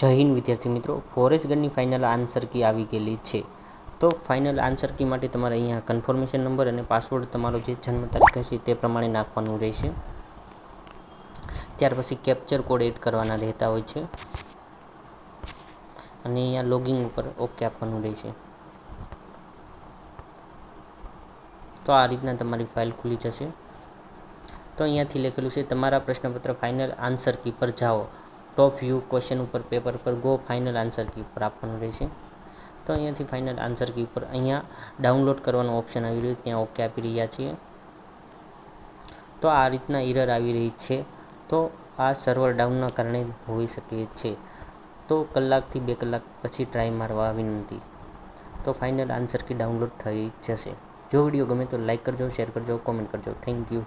જય વિદ્યાર્થી મિત્રો. ફોરેસ્ટ ગનની ફાઇનલ આન્સર કી આવી ગયેલી છે. તો ફાઇનલ આન્સર કી માટે તમારે અહીંયા કન્ફર્મેશન નંબર અને પાસવર્ડ તમારો જે જન્મ તારીખ હશે તે પ્રમાણે નાખવાનું રહેશે. ત્યાર પછી કેપ્ચર કોડ એડ કરવાના રહેતા હોય છે. અને અહીંયા લોગિંગ ઉપર ઓકે આપવાનું રહેશે. તો આ રીતના તમારી ફાઇલ ખુલી જશે. તો અહીંયાથી લખેલું છે, તમારા પ્રશ્નપત્ર ફાઇનલ આન્સર કી પર જાઓ. ટોપ વ્યૂ ક્વેશ્ચન ઉપર પેપર પર ગો ફાઇનલ આન્સર કી ઉપર આપવાનું રહેશે. તો અહીંયાથી ફાઇનલ આન્સર કી ઉપર અહીંયા ડાઉનલોડ કરવાનો ઓપ્શન આવી રહ્યું ત્યાં ઓકે આપી રહ્યા છીએ. તો આ રીતના ઇરર આવી રહી છે. તો આ સર્વર ડાઉનના કારણે હોઈ શકે છે. તો કલાકથી બે કલાક પછી ટ્રાય મારવા વિનંતી. તો ફાઇનલ આન્સર કી ડાઉનલોડ થઈ જશે. જો વીડિયો ગમે તો લાઇક કરજો શેર કરજો કોમેન્ટ કરજો. Thank you